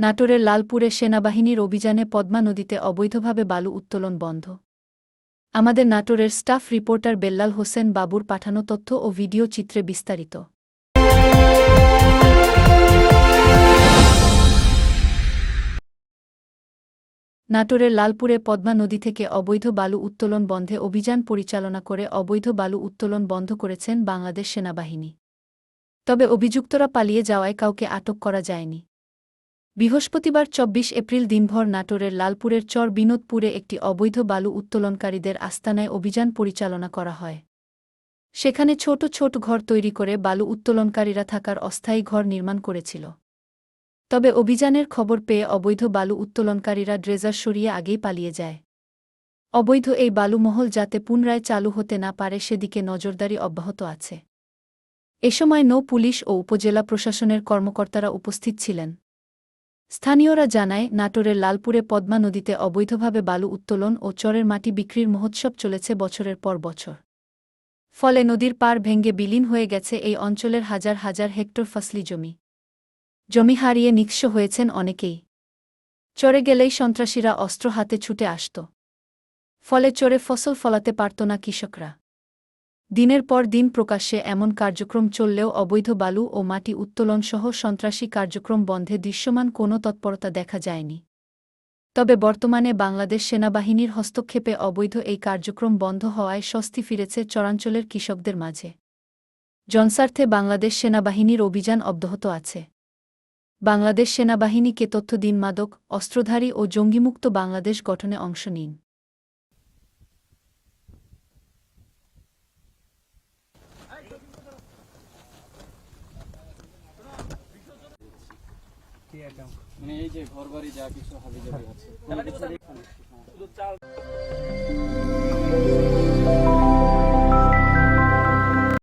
নাটোরের লালপুরে সেনাবাহিনীর অভিযানে পদ্মা নদীতে অবৈধভাবে বালু উত্তোলন বন্ধ। আমাদের নাটোরের স্টাফ রিপোর্টার বেল্লাল হোসেন বাবুর পাঠানো তথ্য ও ভিডিও চিত্রে বিস্তারিত। নাটোরের লালপুরে পদ্মা নদী থেকে অবৈধ বালু উত্তোলন বন্ধে অভিযান পরিচালনা করে অবৈধ বালু উত্তোলন বন্ধ করেছেন বাংলাদেশ সেনাবাহিনী। তবে অভিযুক্তরা পালিয়ে যাওয়ায় কাউকে আটক করা যায়নি। বৃহস্পতিবার চব্বিশ এপ্রিল দিনভর নাটোরের লালপুরের চর বিনোদপুরে একটি অবৈধ বালু উত্তোলনকারীদের আস্তানায় অভিযান পরিচালনা করা হয়। সেখানে ছোট ছোট ঘর তৈরি করে বালু উত্তোলনকারীরা থাকার অস্থায়ী ঘর নির্মাণ করেছিল। তবে অভিযানের খবর পেয়ে অবৈধ বালু উত্তোলনকারীরা ড্রেজার সরিয়ে আগেই পালিয়ে যায়। অবৈধ এই বালুমহল যাতে পুনরায় চালু হতে না পারে সেদিকে নজরদারি অব্যাহত আছে। এ সময় নৌ পুলিশ ও উপজেলা প্রশাসনের কর্মকর্তারা উপস্থিত ছিলেন। স্থানীয়রা জানায়, নাটোরের লালপুরে পদ্মা নদীতে অবৈধভাবে বালু উত্তোলন ও চরের মাটি বিক্রির মহোৎসব চলেছে বছরের পর বছর। ফলে নদীর পার ভেঙ্গে বিলীন হয়ে গেছে এই অঞ্চলের হাজার হাজার হেক্টর ফসলি জমি। জমি হারিয়ে নিঃস্ব হয়েছেন অনেকেই। চরে গেলেই সন্ত্রাসীরা অস্ত্র হাতে ছুটে আসত। ফলে চরে ফসল ফলাতে পারত না কৃষকরা। দিনের পর দিন প্রকাশ্যে এমন কার্যক্রম চললেও অবৈধ বালু ও মাটি উত্তোলনসহ সন্ত্রাসী কার্যক্রম বন্ধে দৃশ্যমান কোনো তৎপরতা দেখা যায়নি। তবে বর্তমানে বাংলাদেশ সেনাবাহিনীর হস্তক্ষেপে অবৈধ এই কার্যক্রম বন্ধ হওয়ায় স্বস্তি ফিরেছে চরাঞ্চলের কৃষকদের মাঝে। জনস্বার্থে বাংলাদেশ সেনাবাহিনীর অভিযান অব্যাহত আছে। বাংলাদেশ সেনাবাহিনীকে তথ্য দিন মাদক, অস্ত্রধারী ও জঙ্গিমুক্ত বাংলাদেশ গঠনে অংশ নিন। মানে এই যে ঘর বাড়ি যা কিছু হাবি জাবি আছে। হ্যাঁ। শুধু চাল